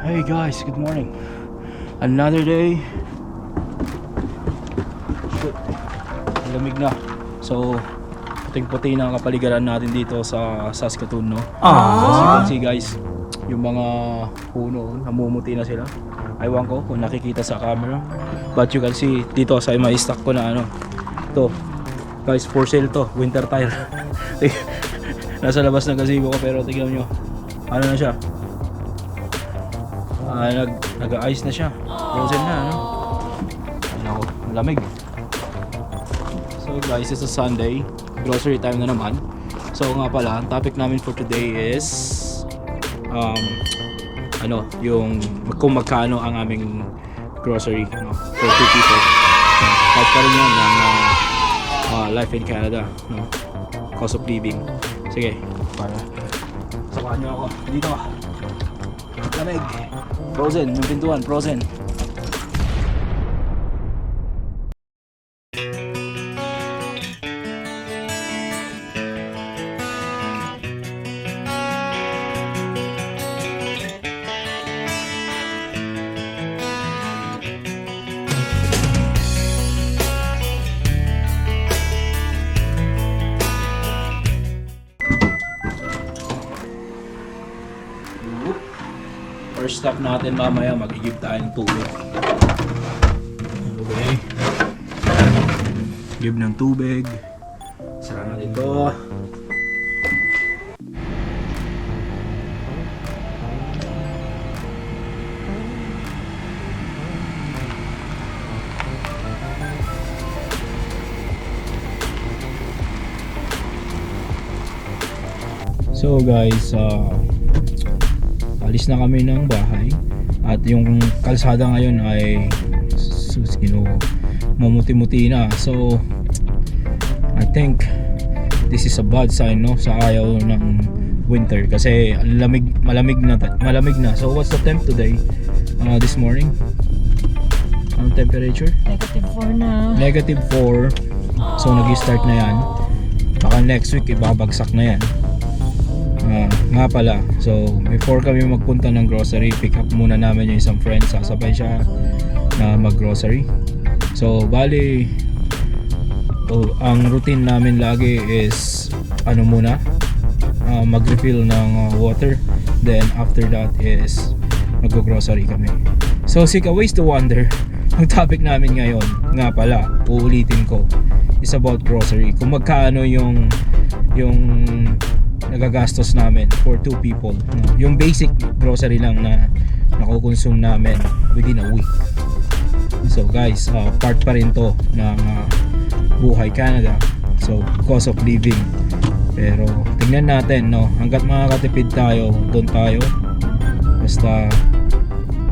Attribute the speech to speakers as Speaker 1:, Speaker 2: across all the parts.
Speaker 1: Hey guys, good morning. Another day. Shit. Lamig na. So, puting-puti na ang kapaligiran natin dito sa Saskatoon, no? So, you can see guys, yung mga puno, namumuti na sila. Aywan ko kung nakikita sa camera. But you can see dito sa may stock ko na ano. Ito. Guys, for sale to. Winter tire. Nasa labas ng gazebo ko pero tignan nyo. Ano na siya? Ah, nag nag-ice na siya. Frozen na, ano? Ay, nako, malamig. So guys, it's a Sunday. Grocery time na naman. So nga pala, ang topic namin for today is um ano, yung kung magkano ang aming grocery no, for two people. Kahit pa rin yun ng uh, uh, life in Canada, no? Cost of living. Sige, para samahan niyo ako. Dito ka. Lamig. Frozen, yung pintuan, frozen. Natin mamaya, mag-igib tayo ng tubig. Okay. Give ng tubig. Sara natin to. So guys, uh, alis na kami ng bahay at yung kalsada ngayon ay sus ginoo mamuti-muti na. So I think this is a bad sign no sa ayaw ng winter. Kasi lamig malamig na malamig na. So what's the temp today? Uh, this morning? Ang temperature?
Speaker 2: Negative 4 na.
Speaker 1: negative 4 so nag-start na yan. Baka next week ibabagsak na yan Nga pala. So before kami magpunta ng grocery pick up muna namin yung isang friend. Sasabay siya na mag grocery so bali oh, ang routine namin lagi is ano muna? Ah, mag refill ng ah, water. Then after that is mag grocery kami. So Sika ways to wonder ang topic namin ngayon nga pala uulitin ko is about grocery. Kung magkano yung yung nagagastos namin for two people. No? yung basic grocery lang na nakukonsume namin within a week. So guys uh, part pa rin to ng uh, buhay Canada. So cost of living. Pero tingnan natin no? Hanggat makakatipid tayo doon tayo. Basta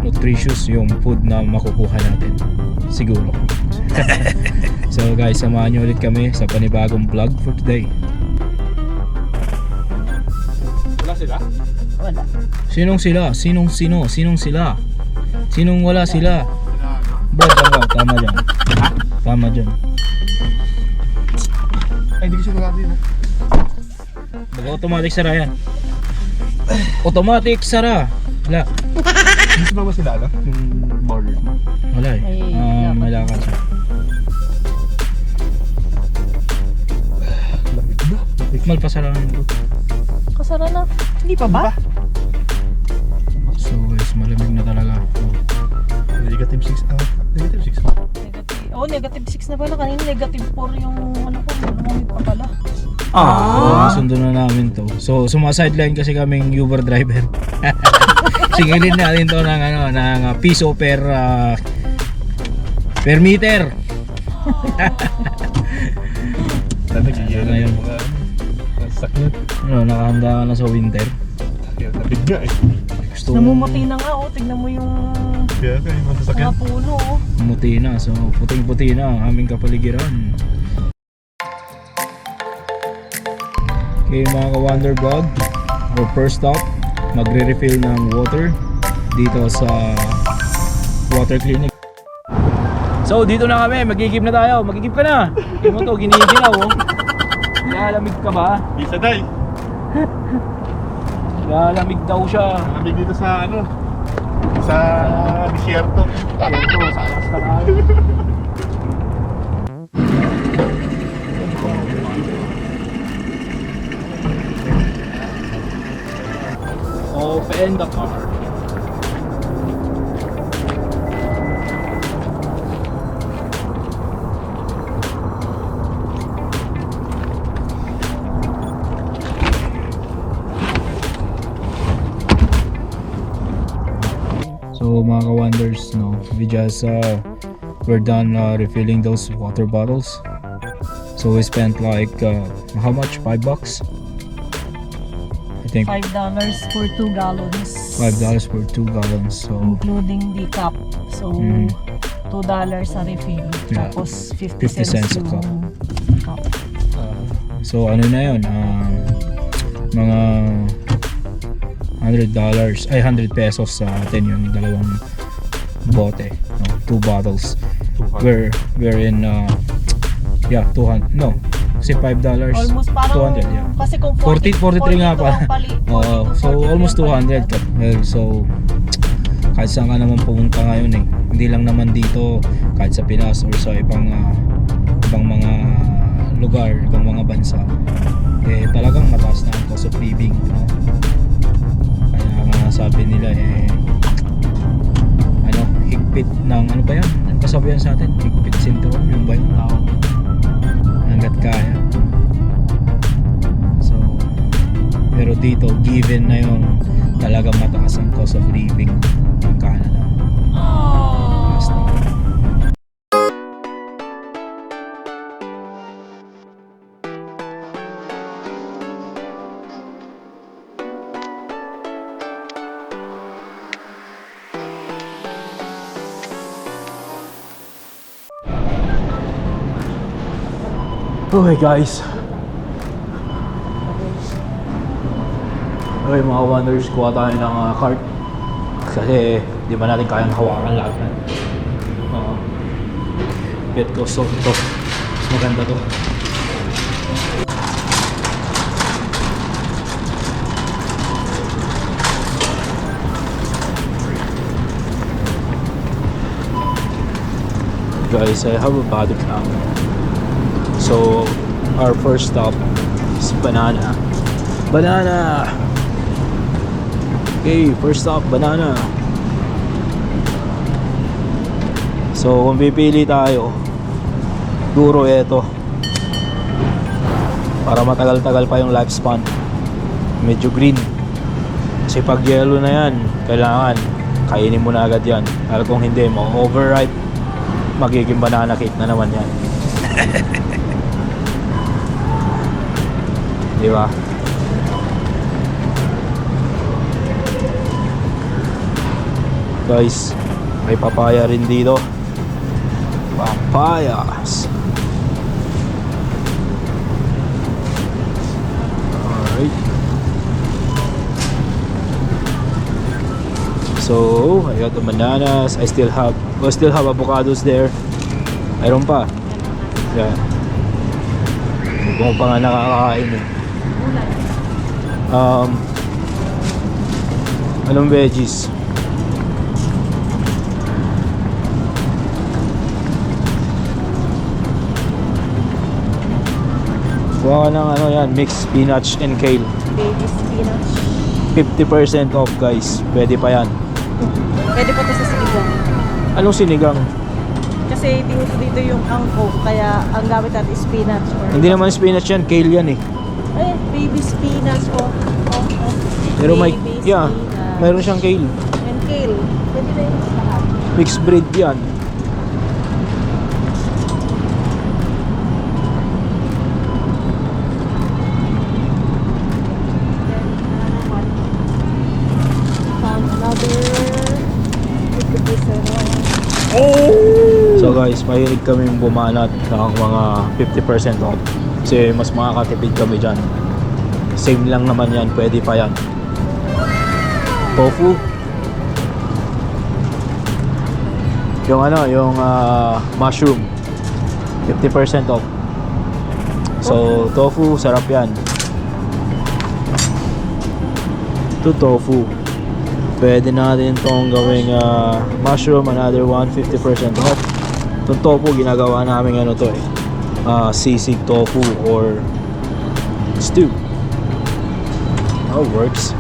Speaker 1: nutritious yung food na makukuha natin. Siguro. So guys samahan nyo ulit kami sa panibagong vlog for today
Speaker 3: sila?
Speaker 2: Wala.
Speaker 1: Sinong sila? Sinong sino? Sinong sila? Sinong wala sila? Ba, tama, tama dyan. Tama dyan.
Speaker 3: Ay, hindi ko sigurado yun. ah.
Speaker 1: Mag-automatic sara yan. Automatic sara. Wala.
Speaker 3: Hindi ba ba sila, ano? Yung border.
Speaker 1: Wala eh.
Speaker 2: Ay,
Speaker 1: Ah,
Speaker 2: lakad.
Speaker 1: may lakad siya.
Speaker 3: Lamig na.
Speaker 1: Malpasara ng ito.
Speaker 2: Kasara na. Hindi pa ba?
Speaker 1: So guys, malamig na talaga.
Speaker 3: Negative 6. Ah, negative 6.
Speaker 2: Negative. Oh, negative 6 na pala. Kanina negative 4 yung ano ko. Lumamig pa pala.
Speaker 1: Ah. So, sundo na namin to. So, sumasideline kasi kaming Uber driver. Singilin natin to ng ano, ng uh, piso per ah, per meter.
Speaker 3: Sana nagigyan na yung mga sakit.
Speaker 1: Ano, nakahanda ka na sa winter.
Speaker 3: Kaya lamig nga eh.
Speaker 1: Gusto
Speaker 2: Namumuti na nga. Oh, tignan mo yung
Speaker 3: Kaya yung masasakit.
Speaker 2: mga puno. Oh.
Speaker 1: Muti na. So, puting-puti na ang aming kapaligiran. Okay mga ka-Wonder Vlog, our first stop, magre-refill ng water dito sa water clinic. So dito na kami, magigib na tayo. Magigib ka na. Hindi mo to, giniginaw oh. Nilalamig ka ba?
Speaker 3: Isa day.
Speaker 1: Nilalamig daw siya.
Speaker 3: Lamig dito sa ano. Sa desierto.
Speaker 1: Ito, sa Alaska tayo. Open the car. So mga ka-wonders, no, we just uh, we're done uh, refilling those water bottles. So we spent like uh, how much? Five bucks. I think
Speaker 2: Five dollars for two gallons.
Speaker 1: five dollars for two gallons. So
Speaker 2: Including the cup. So,
Speaker 1: Mhm.
Speaker 2: two dollars sa refill.
Speaker 1: Yeah.
Speaker 2: Tapos 50,
Speaker 1: 50 cents a
Speaker 2: yung
Speaker 1: cup.
Speaker 2: cup.
Speaker 1: so ano na yun? Um, mga hundred dollars, ay hundred pesos sa atin yung dalawang bote, no? two bottles. We're we're in uh, yeah 200 no kasi 5 dollars
Speaker 2: Almost parang
Speaker 1: 200 yeah
Speaker 2: Kasi kung
Speaker 1: 40 43 nga
Speaker 2: 42
Speaker 1: pa.
Speaker 2: 42,
Speaker 1: so
Speaker 2: 43
Speaker 1: almost
Speaker 2: ang
Speaker 1: 200
Speaker 2: palitan.
Speaker 1: ka. Well, so kahit saan ka naman pumunta ngayon eh. Hindi lang naman dito, kahit sa Pinas or sa ibang ah, ibang mga lugar, ibang mga bansa. Eh talagang mataas na ang cost of living, no? Sabi nila eh ano, higpit ng ano ba yan? Kasabihan sa atin, higpit syndrome, yung ba yung tao? Hanggat kaya. So, pero dito, given na yung talagang mataas ang cost of living Okay guys, Okay mga wonders, kuha tayo ng uh, cart Kasi di ba natin kayang hawakan lahat yan Oo. Bet ko, so ito Mas maganda to. Guys, I have a body cam So, our first stop is Banana Banana! Okay, first stop, banana. So, kung pipili tayo, duro ito. Para matagal-tagal pa yung lifespan. Medyo green. Kasi pag yellow na yan, kailangan kainin mo na agad yan. Dahil kung hindi mo, overripe, magiging banana cake na naman yan. Di ba? guys may papaya rin dito. Papayas. Alright. So I got the bananas. I still have I still have avocados there. Mayroon pa. Yeah. Hindi pa nga nakakain eh um anong veggies Kuha ka ng ano yan, mixed spinach and kale.
Speaker 2: Baby spinach.
Speaker 1: 50% off guys. Pwede pa yan.
Speaker 2: Pwede po ito sa sinigang.
Speaker 1: Anong sinigang?
Speaker 2: Kasi di uso dito yung angko, kaya ang gamit natin is spinach. Or
Speaker 1: Hindi naman spinach yan, kale yan eh.
Speaker 2: Ay, baby spinach. Oh, oh, oh.
Speaker 1: Pero may,
Speaker 2: Baby
Speaker 1: yeah,
Speaker 2: spinach.
Speaker 1: mayroon siyang kale.
Speaker 2: And kale. Pwede na yung lahat.
Speaker 1: Mixed breed yan.
Speaker 2: Found another 50% off.
Speaker 1: So guys, mahilig kami bumanat ng mga 50% off. Kasi mas makakatipid kami dyan. Same lang naman yan, pwede pa yan. Tofu. Yung ano, yung ah, mushroom. 50% off. So, tofu, sarap yan. Ito tofu. Pwede natin itong gawing ah, mushroom, another one, 50% off. Itong tofu, ginagawa namin ano to eh. Ah, sisig tofu or stew. How works.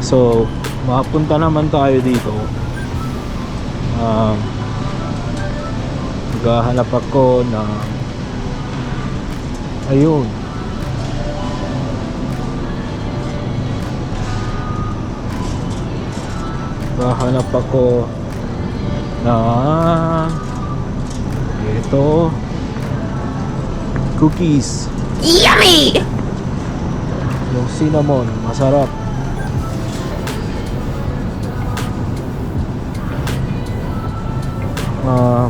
Speaker 1: So, mapunta naman tayo dito. Um, maghahanap ako na ayun Maghahanap ako na ito cookies
Speaker 4: Yummy!
Speaker 1: yung cinnamon masarap Ah.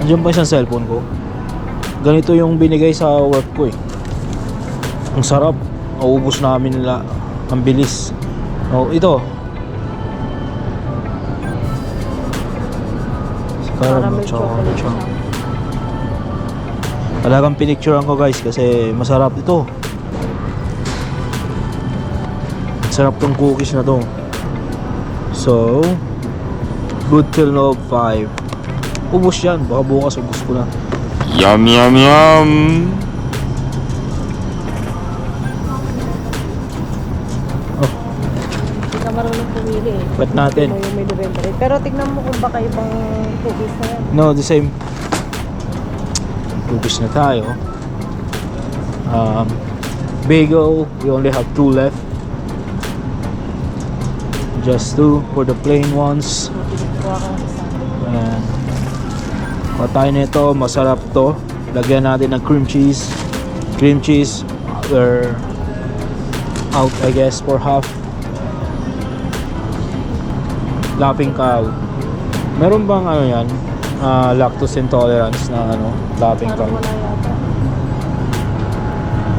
Speaker 1: Andiyan pa isang cellphone ko. Ganito yung binigay sa work ko eh. Ang sarap. Naubos namin nila. Ang bilis. Oh, ito. Caramel chocolate chunk. Talagang pinicturean ko guys kasi masarap ito. Sarap tong cookies na to. So, good till no 5. Ubus yan. Baka bukas ubus ko na.
Speaker 4: Yum, yum, yum!
Speaker 2: Eh.
Speaker 1: Bet natin.
Speaker 2: Mo yung may November eh. Pero tignan mo kung baka ibang cookies na yan.
Speaker 1: No, the same. Cookies na tayo. Um, bagel, we only have two left. Just two for the plain ones. Ayan. Kuha tayo nito, masarap to. Lagyan natin ng cream cheese. Cream cheese, we're out I guess for half. Laughing cow. Meron bang ano yan? Ah, lactose intolerance na ano? Laughing cow.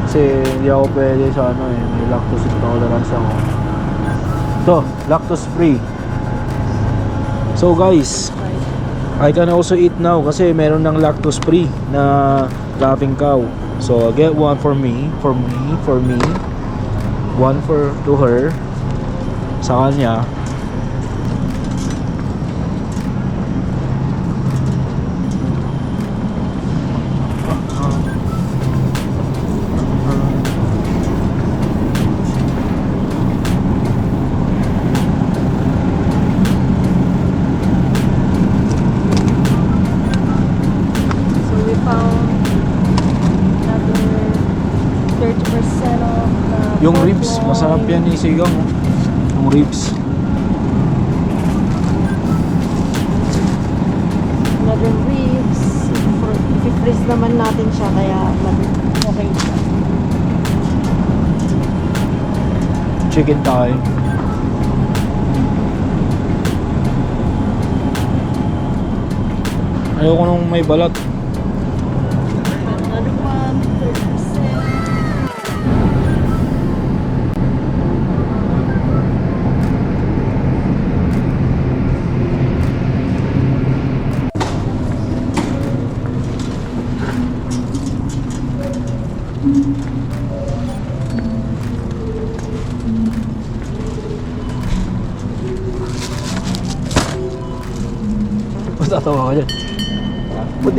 Speaker 1: Kasi hindi ako pwede sa ano eh. May lactose intolerance ako. Ito, lactose free. So guys, I can also eat now kasi meron ng lactose free na laughing cow. So I'll get one for me, for me, for me. One for to her. Sa kanya. Sigang. oh. Yung ribs.
Speaker 2: Another ribs. I-freeze naman natin siya kaya okay siya.
Speaker 1: Chicken thigh. Ayoko nung may balat.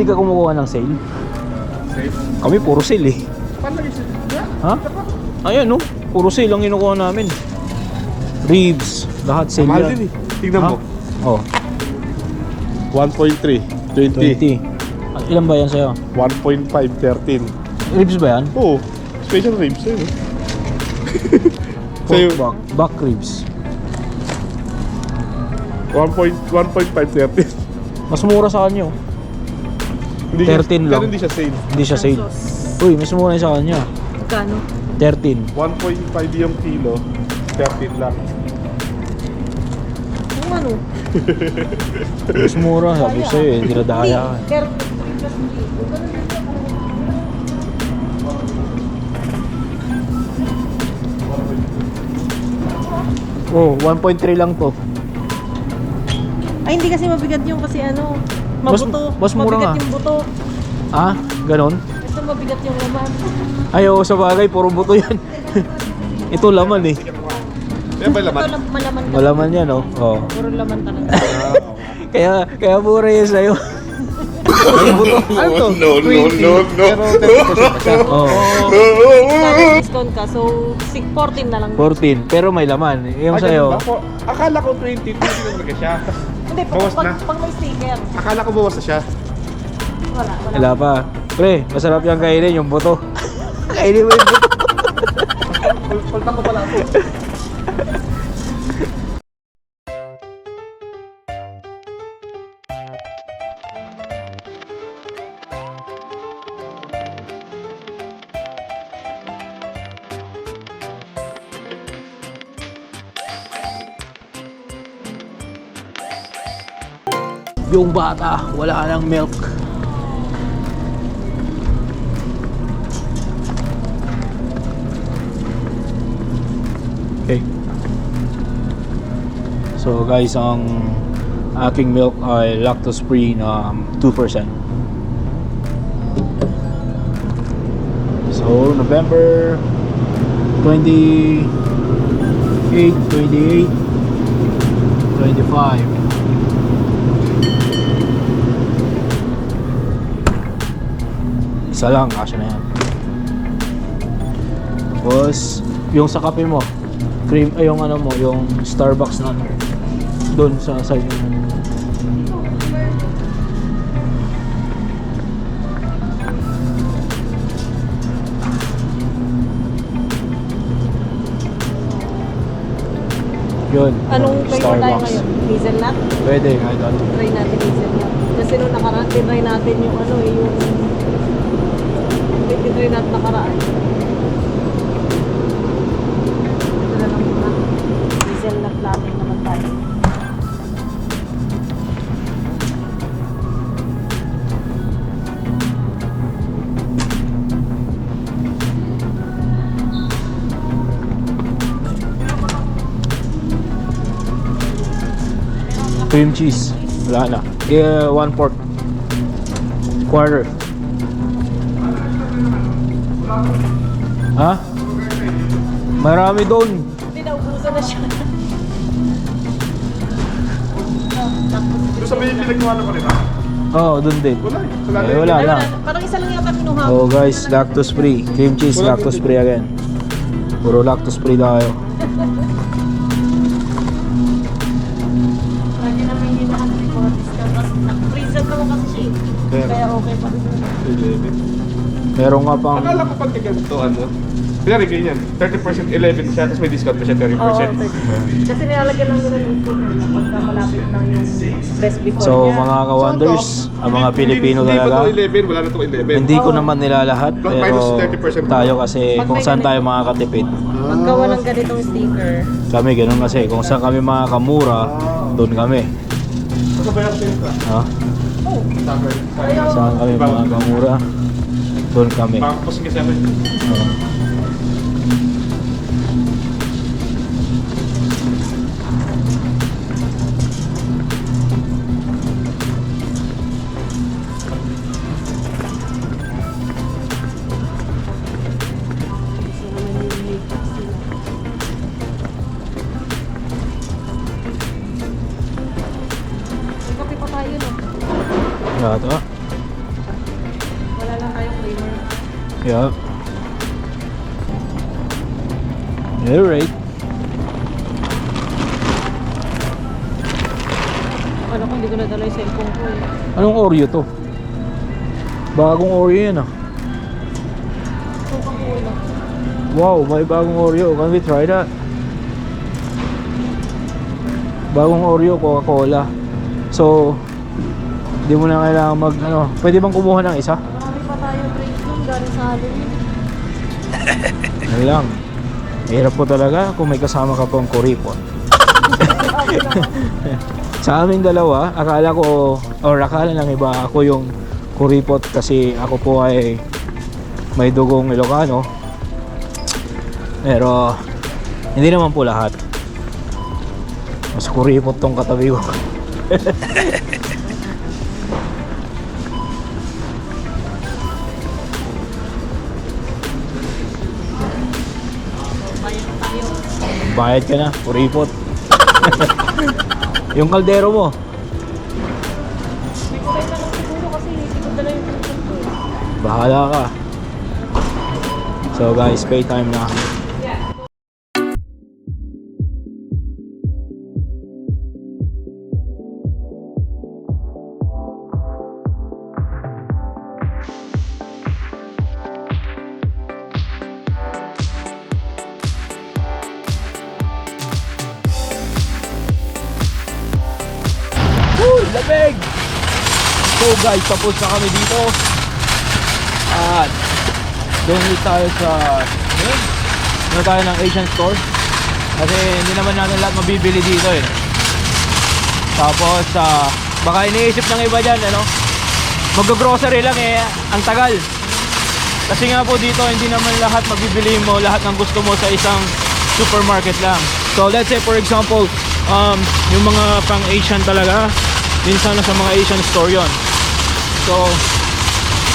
Speaker 1: Ka kumukuha ng sale? Kami puro sale eh. Ha? Ayan no, puro sale ang kinukuha namin. Ribs, lahat sale
Speaker 3: Mahal
Speaker 1: yan.
Speaker 3: din eh. Tignan
Speaker 1: Ha?
Speaker 3: mo.
Speaker 1: Oh,
Speaker 3: 1.3, 20,
Speaker 1: 20. Ah, Ilan ba yan sa'yo?
Speaker 3: 1.5, 13.
Speaker 1: Ribs ba yan?
Speaker 3: Oo. Special ribs sa'yo.
Speaker 1: Pork
Speaker 3: sa'yo,
Speaker 1: back, back ribs.
Speaker 3: 1.5, 13.
Speaker 1: Mas mura sa kanya oh.
Speaker 3: Hindi siya-
Speaker 1: 13 lang.
Speaker 3: Pero hindi siya sale.
Speaker 1: Hindi siya sale. Uy, mas mura yun sa kanya.
Speaker 2: Magkano?
Speaker 1: 13.
Speaker 3: 1.5 yung kilo, 13 lang.
Speaker 2: Kung ano?
Speaker 1: Mas mura, sabi ko sa'yo eh. Dinadaya ka.
Speaker 2: Pero siya.
Speaker 1: Oh, 1.3 lang to.
Speaker 2: Ay, hindi kasi mabigat yung kasi ano, mabuto.
Speaker 1: mas mura
Speaker 2: mabigat
Speaker 1: nga.
Speaker 2: yung buto.
Speaker 1: Ah, ganon?
Speaker 2: Kasi mabigat yung laman.
Speaker 1: Ay, oo, sa bagay, puro buto yan. Ito laman eh.
Speaker 3: Yan ba laman?
Speaker 2: Ito malaman ka.
Speaker 1: Malaman yan, oh. Oo.
Speaker 2: Puro laman talaga.
Speaker 1: Kaya, kaya mura yan sa'yo. Ay, buto.
Speaker 3: Ano to?
Speaker 4: No, no,
Speaker 3: 20,
Speaker 4: no, no.
Speaker 3: Pero 30% pa siya.
Speaker 1: Oo.
Speaker 2: Discount ka, so sig- 14 na lang.
Speaker 1: 14, pero may laman. Yung sa'yo,
Speaker 3: Akala ko 20, 20 lang talaga siya.
Speaker 2: Hindi, pag,
Speaker 3: Bawas
Speaker 2: pag,
Speaker 3: na.
Speaker 2: pag may sticker.
Speaker 3: Akala ko bawas na siya.
Speaker 2: Wala, wala.
Speaker 1: wala pa. Pre, masarap yung kainin, yung buto. kainin mo yung buto.
Speaker 3: Pultang ko pala ako.
Speaker 1: Yung bata, wala nang milk. Okay. So guys, ang aking milk ay lactose free na um, 2%. So November 28, 28, 25. Isa lang, kasya na yan. Tapos, yung sa kape mo, cream, ay yung ano mo, yung Starbucks na doon sa side mo. Yun.
Speaker 2: Anong flavor tayo
Speaker 1: Starbucks.
Speaker 2: ngayon? Hazelnut?
Speaker 1: Pwede, kahit ano.
Speaker 2: Try natin hazelnut. Kasi nung nakaraan, tinry natin yung ano eh, yung... Tinry natin nakaraan. Ito na lang muna. Hazelnut latte naman tayo.
Speaker 1: Cream cheese. Wala na. Yeah, one fourth. Quarter. Ha? Marami doon.
Speaker 2: Hindi, naubusan na siya.
Speaker 3: Doon sa may pinagkuha ko rin ah.
Speaker 1: Oo, oh, doon din.
Speaker 3: Wala eh. Wala
Speaker 1: Eh,
Speaker 3: na
Speaker 1: wala.
Speaker 2: Parang isa lang yata kinuha ko.
Speaker 1: Oh guys, lactose free. Cream cheese, lactose free again. Puro lactose free tayo.
Speaker 2: Lagi naman hindi discount. Tapos nag-freezer naman kasi siya.
Speaker 3: Pero-
Speaker 2: Kaya okay pa rin.
Speaker 1: Meron nga pang
Speaker 3: Akala ko pag ganito ano. Kaya ganyan, 30% 11 siya, tapos may discount pa siya 30%.
Speaker 2: Oo, kasi nilalagyan lang nila ng sticker na pagka malapit na yung best before
Speaker 1: So
Speaker 2: niya.
Speaker 1: mga ka-wonders, ang mga Pilipino
Speaker 3: hindi,
Speaker 1: talaga,
Speaker 3: Hindi pa to 11, wala na to 11.
Speaker 1: hindi ko naman nilalahat
Speaker 3: Plus
Speaker 1: pero
Speaker 3: minus 30%
Speaker 1: tayo kasi
Speaker 2: Pag
Speaker 1: kung
Speaker 2: may
Speaker 1: saan
Speaker 2: ganito.
Speaker 1: tayo makakatipid.
Speaker 2: Pagka walang ganitong sticker,
Speaker 1: Kami ganun kasi kung saan kami makakamura, doon kami.
Speaker 3: Ano ba yung sales
Speaker 1: Ha? Saan kami makakamura, doon kami.
Speaker 3: Mga kapos kasi ako.
Speaker 2: Hindi ko nadala yung cellphone ko eh.
Speaker 1: Anong Oreo to? Bagong Oreo yan ah. Wow, may bagong Oreo. Can we try that? Bagong Oreo, Coca-Cola. So, hindi mo na kailangan mag, ano, pwede bang kumuha ng isa?
Speaker 2: Marami pa tayo drinks nun galing sa Halloween.
Speaker 1: Ano lang. Hirap po talaga kung may kasama ka pong kuripon. Sa aming dalawa, akala ko, or akala ng iba, ako yung kuripot kasi ako po ay may dugong Ilocano. Pero, hindi naman po lahat. Mas kuripot tong katabi ko. Bayad ka na, kuripot. yung kaldero mo.
Speaker 2: Next time na lang siguro kasi hindi ko dala yung ko.
Speaker 1: Bahala ka. So guys, pay time na. Guys, tapos na kami dito. At donate tayo sa yun, ano tayo ng Asian store. Kasi hindi naman natin lahat mabibili dito eh. Tapos ah, baka iniisip ng iba dyan ano, mag-grocery lang eh, ang tagal. Kasi nga po dito hindi naman lahat mabibili mo, lahat ng gusto mo sa isang supermarket lang. So let's say for example, um, yung mga pang Asian talaga, minsan sa mga Asian store yon. So,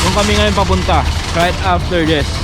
Speaker 1: yung kami ngayon papunta, right after this.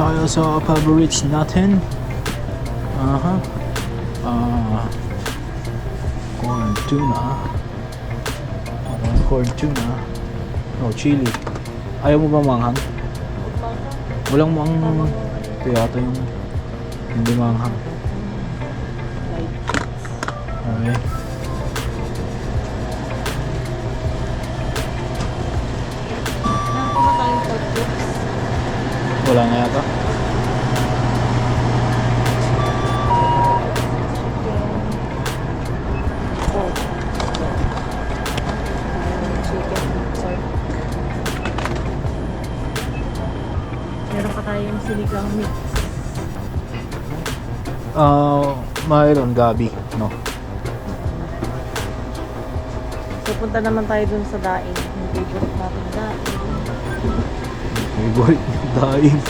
Speaker 2: Tayo
Speaker 1: sa favorites natin. Aha. Ah. corn tuna. Ano, corn tuna. No, chili. Ayaw mo ba manghang? Walang manghang. Ito yata yung hindi manghang. Okay. Wala nga yata.
Speaker 2: Meron pa tayong sinigang mix.
Speaker 1: Ah, mayroon gabi, no.
Speaker 2: So punta naman tayo dun sa daing. Yung favorite natin daing.
Speaker 1: Favorite daing.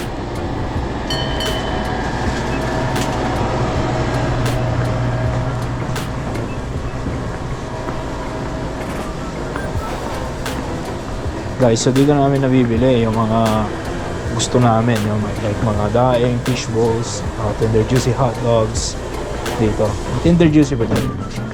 Speaker 1: Guys, so dito namin nabibili yung mga gusto namin, yung like mga daing, fish balls, uh, tender juicy hot dogs dito. Tender juicy ba dyan?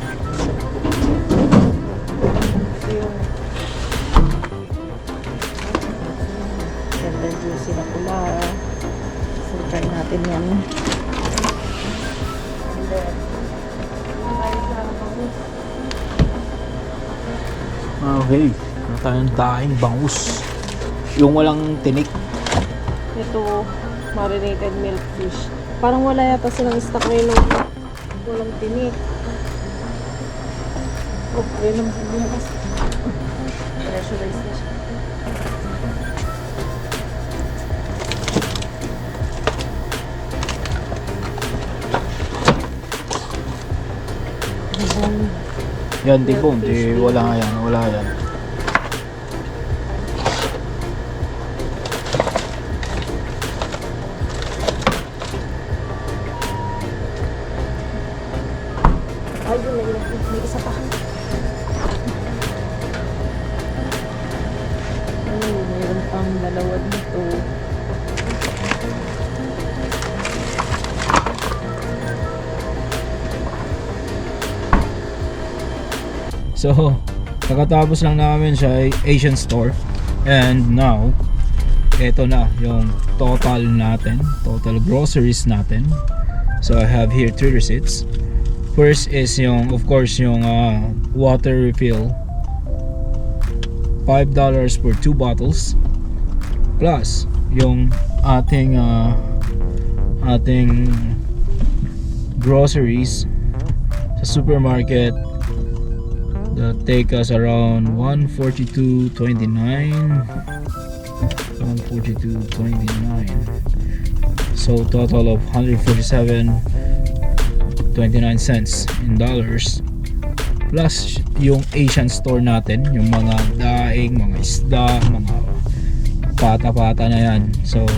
Speaker 1: Ano tayong daing bangus. Yung walang tinik.
Speaker 2: Ito, marinated milk fish. Parang wala yata silang stock ngayon ng walang tinik. Oh, ayun naman bumukas. Pressurized na siya.
Speaker 1: Yan, di po, di wala nga yan, wala yan. Kakatapos lang namin sa Asian store. And now, ito na yung total natin, total groceries natin. So, I have here three receipts. First is yung, of course, yung uh, water refill. $5 for two bottles plus yung ating uh, ating groceries sa supermarket that take us around 142.29 142.29 so total of 147 29 cents in dollars. Plus yung Asian store natin yung mga daing, mga isda, mga pata-pata na yan. So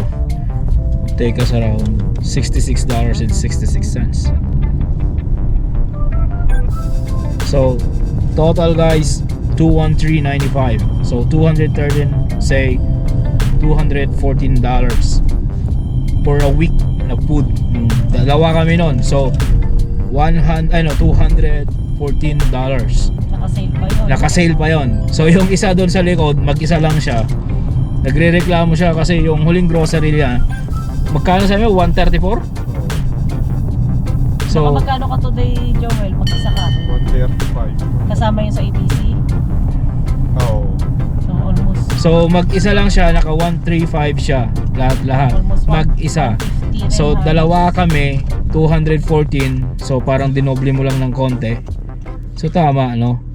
Speaker 1: take us around $66.66 so total guys 213.95 so 213 say $214 for a week na food Mm, dalawa kami nun so 100 ano 214 dollars
Speaker 2: Naka-sale pa yun.
Speaker 1: Naka-sale pa yon. So yung isa doon sa likod, mag-isa lang siya. Nagre-reklamo siya kasi yung huling grocery niya, magkano sa inyo? 134?
Speaker 2: So,
Speaker 1: So,
Speaker 2: magkano ka today, Joel? Mag-isa ka.
Speaker 3: 135.
Speaker 2: Kasama yun sa ABC.
Speaker 3: Oo.
Speaker 2: So, almost
Speaker 1: so mag-isa lang siya, naka 135 siya, lahat-lahat.
Speaker 2: almost one-
Speaker 1: Mag-isa.
Speaker 2: 150 na
Speaker 1: So
Speaker 2: yung
Speaker 1: dalawa kami, 214. So parang dinoble mo lang ng konti. So tama, no?